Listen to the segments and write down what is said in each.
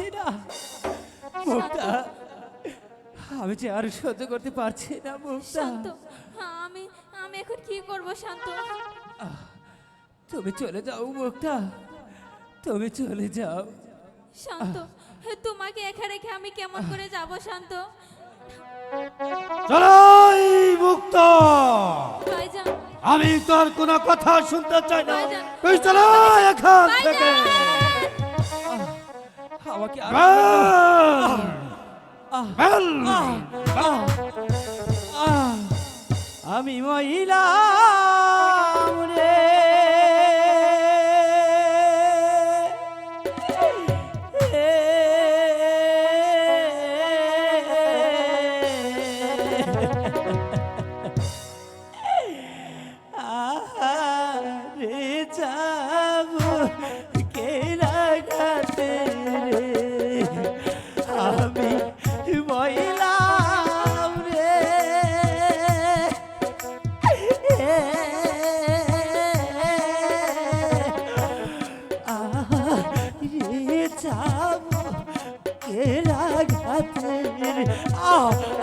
পারছি না। মুক্তা আমি যে আর সহ্য করতে পারছি না মুক্তা। শান্ত আমি আমি এখন কি করব শান্ত? তুমি চলে যাও মুক্তা। তুমি চলে যাও। শান্ত তোমাকে একা রেখে আমি কেমন করে যাব শান্ত? চলাই মুক্ত। ভাইজান। আমি তোর কোনো কথা শুনতে চাই না। তুই চলো এখান! আমাকে আমি মহিলা।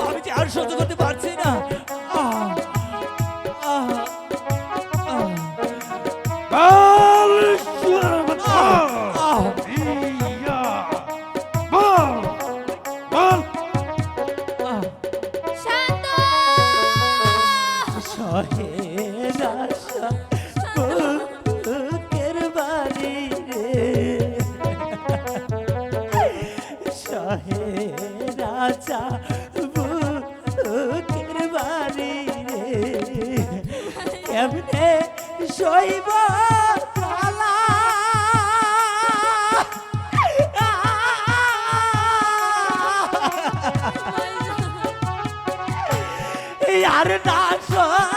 আমি যে আর সহ্য করতে পারছি না আহ, আর না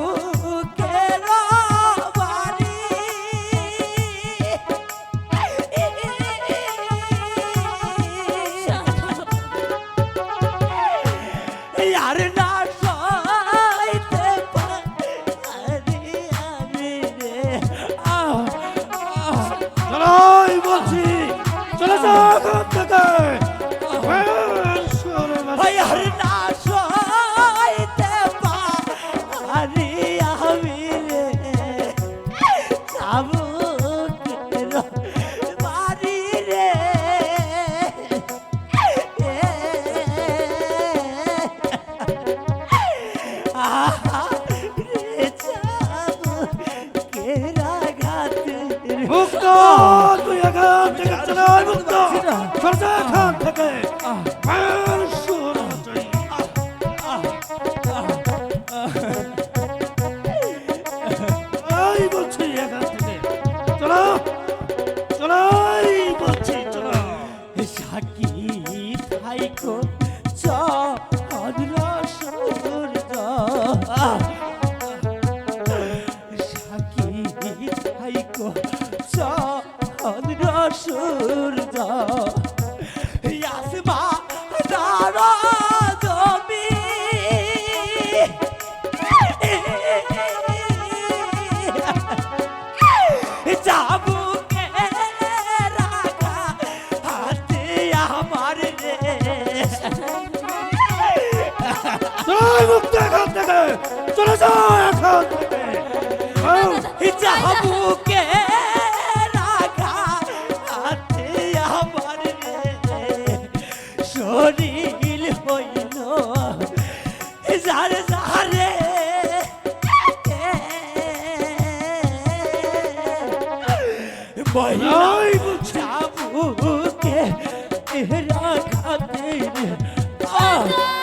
থেকে চলো চলাই বলছি চলো সাকি থাইকো সূর্য। আসমা দারা জমি। যাবুকে রাখা হাতে আমার রে। চলাই মুক্ত এখান থেকে। চলে যা এখান থেকে। বেল! যাবুকে ওই বলছি চাবুকে রাখাতে আমি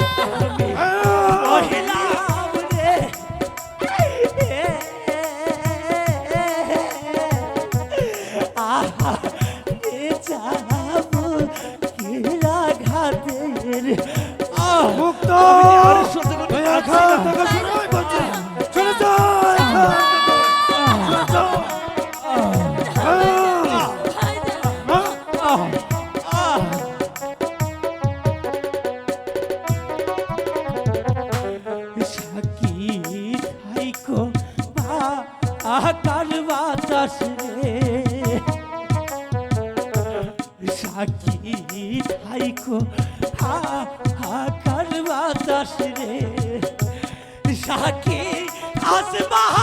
বাতাস রে। সাকি আসবাহা